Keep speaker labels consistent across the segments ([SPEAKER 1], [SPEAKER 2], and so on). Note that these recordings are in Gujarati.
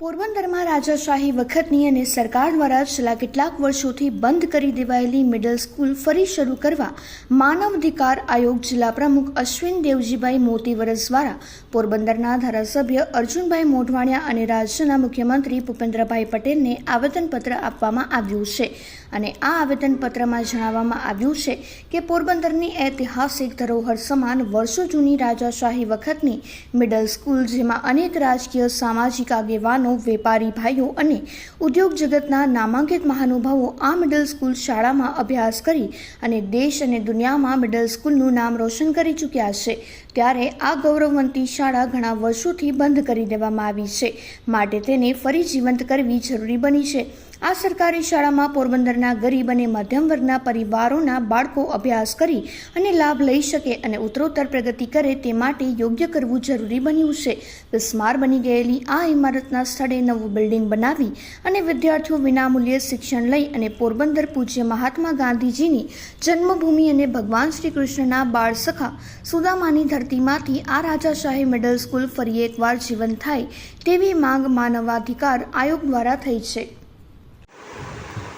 [SPEAKER 1] પોરબંદરમાં રાજાશાહી વખતની અને સરકાર દ્વારા છેલ્લા કેટલાક વર્ષોથી બંધ કરી દેવાયેલી મિડલ સ્કૂલ ફરી શરૂ કરવા માનવ અધિકાર આયોગ જિલ્લા પ્રમુખ અશ્વિન દેવજીભાઈ મોતીવરસ દ્વારા પોરબંદરના ધારાસભ્ય અર્જુનભાઈ મોઢવાણિયા અને રાજ્યના મુખ્યમંત્રી ભૂપેન્દ્રભાઈ પટેલને આવેદનપત્ર આપવામાં આવ્યું છે. અને આ આવેદનપત્રમાં જણાવવામાં આવ્યું છે કે પોરબંદરની ઐતિહાસિક ધરોહર સમાન વર્ષો જૂની રાજાશાહી વખતની મિડલ સ્કૂલ જેમાં અનેક રાજકીય સામાજિક આગેવાનો વેપારી ભાઈઓ અને ઉદ્યોગ જગતના નામાંકિત મહાનુભાવો આ મિડલ સ્કૂલ શાળામાં અભ્યાસ કરી અને દેશ અને દુનિયામાં મિડલ સ્કૂલનું નામ રોશન કરી ચૂક્યા છે. ત્યારે આ ગૌરવવંતી શાળા ઘણા વર્ષોથી બંધ કરી દેવામાં આવી છે. માટે તેને ફરી જીવંત કરવી જરૂરી બની છે. આ સરકારી શાળામાં પોરબંદરના ગરીબ અને મધ્યમ વર્ગના પરિવારોના બાળકો અભ્યાસ કરી અને લાભ લઈ શકે અને ઉત્તરોત્તર પ્રગતિ કરે તે માટે યોગ્ય કરવું જરૂરી બન્યું છે. બિસ્માર બની ગયેલી આ ઇમારતના સ્થળે નવું બિલ્ડિંગ બનાવી અને વિદ્યાર્થીઓ વિનામૂલ્યે શિક્ષણ લઈ અને પોરબંદર પૂજ્ય મહાત્મા ગાંધીજીની જન્મભૂમિ અને ભગવાન શ્રી કૃષ્ણના બાળ સખા સુદામાની ધરતીમાંથી આ રાજાશાહી મિડલ સ્કૂલ ફરી એકવાર જીવન થાય તેવી માંગ માનવાધિકાર આયોગ દ્વારા થઈ છે.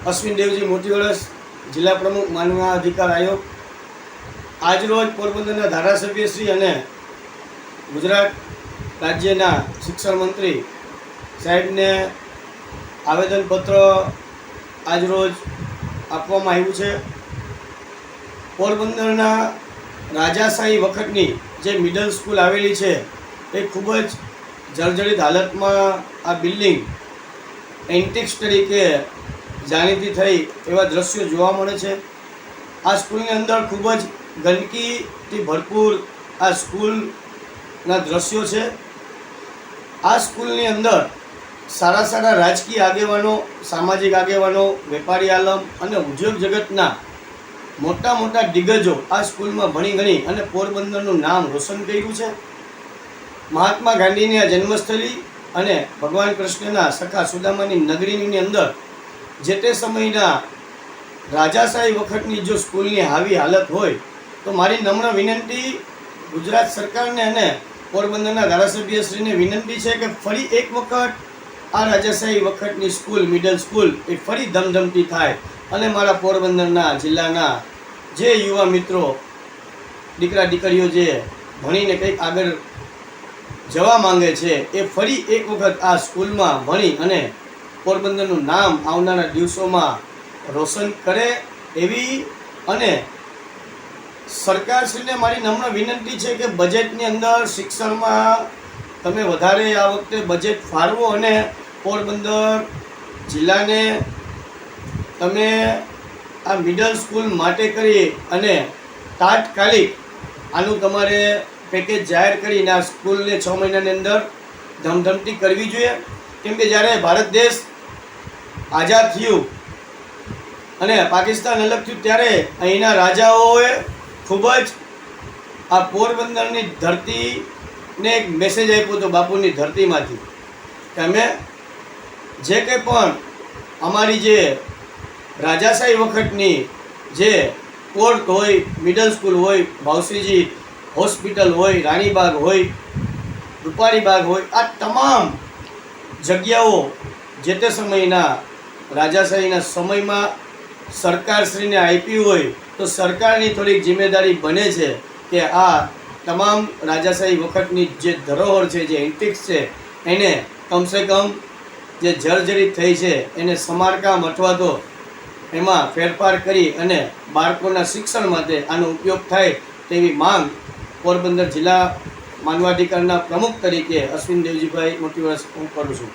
[SPEAKER 2] અશ્વિન દેવજી મોટી વરસ જિલ્લા પ્રમુખ, માનવા અધિકાર આયોગ. આજરોજ પોરબંદરના ધારાસભ્ય શ્રી અને ગુજરાત રાજ્યના શિક્ષણ મંત્રી સાહેબને આવેદનપત્ર આજરોજ આપવામાં આવ્યું છે. પોરબંદરના રાજાશાહી વખતની જે મિડલ સ્કૂલ આવેલી છે, એ ખૂબ જ જર્જરિત હાલતમાં આ બિલ્ડિંગ એન્ટિક્સ તરીકે જાણીતી થઈ એવા દ્રશ્યો જોવા મળે છે. આ સ્કૂલની અંદર ખૂબ જ ગંદકીથી ભરપૂર આ સ્કૂલના દ્રશ્યો છે. આ સ્કૂલની અંદર સારા સારા રાજકીય આગેવાનો, સામાજિક આગેવાનો, વેપારી આલમ અને ઉદ્યોગ જગતના મોટા મોટા દિગ્ગજો આ સ્કૂલમાં ભણી ગણી અને પોરબંદરનું નામ રોશન કર્યું છે. મહાત્મા ગાંધીની આ જન્મસ્થળી અને ભગવાન કૃષ્ણના સખા સુદામાની નગરીની અંદર જે તે સમયના રાજાશાહી વખતની જો સ્કૂલની આવી હાલત હોય, તો મારી નમ્ર વિનંતી ગુજરાત સરકારને અને પોરબંદરના ધારાસભ્યશ્રીને વિનંતી છે કે ફરી એક વખત આ રાજાશાહી વખતની સ્કૂલ, મિડલ સ્કૂલ, એ ફરી ધમધમતી થાય. અને મારા પોરબંદરના જિલ્લાના જે યુવા મિત્રો, દીકરા, દીકરીઓ જે ભણીને કંઈક આગળ જવા માંગે છે, એ ફરી એક વખત આ સ્કૂલમાં ભણી અને પોરબંદરનું નામ આવનારા દિવસોમાં રોશન કરે એવી અને સરકારશ્રીને મારી નમ્ર વિનંતી છે કે બજેટની અંદર શિક્ષણમાં તમે વધારે આ વખતે બજેટ ફાળવો અને પોરબંદર જિલ્લાને તમે આ મિડલ સ્કૂલ માટે કરી અને તાત્કાલિક આનું તમારે પેકેજ જાહેર કરીને આ સ્કૂલને છ મહિનાની અંદર ધમધમતી કરવી જોઈએ. કેમ કે જ્યારે ભારત દેશ આઝાદ થયું અને પાકિસ્તાન અલગ થયું, ત્યારે અહીંના રાજાઓએ ખૂબ જ આ પોરબંદરની ધરતીને એક મેસેજ આપ્યો હતો બાપુની ધરતીમાંથી કે અમે જે કંઈ પણ અમારી જે રાજાશાહી વખતની જે કોર્ટ હોય મિડલ સ્કૂલ હોય ભાવસીજી હોસ્પિટલ હોય, રાણીબાગ હોય રૂપારીબાગ હોય, આ તમામ જગ્યાઓ જે તે સમયના રાજાશાહીના સમયમાં સરકારશ્રીને આપી હોય તો સરકારની થોડીક જિમ્મેદારી બને છે કે આ તમામ રાજાશાહી વખતની જે ધરોહર છે, જે એન્ટિક્સ છે, એને કમસે કમ જે જર્જરિત થઈ છે, એને સમારકામ અથવા તો એમાં ફેરફાર કરી અને બાળકોના શિક્ષણ માટે આનો ઉપયોગ થાય તેવી માંગ પોરબંદર જિલ્લા માનવાધિકારના પ્રમુખ તરીકે અશ્વિન દેવજીભાઈ મોટી વર્ષ હું કરું છું.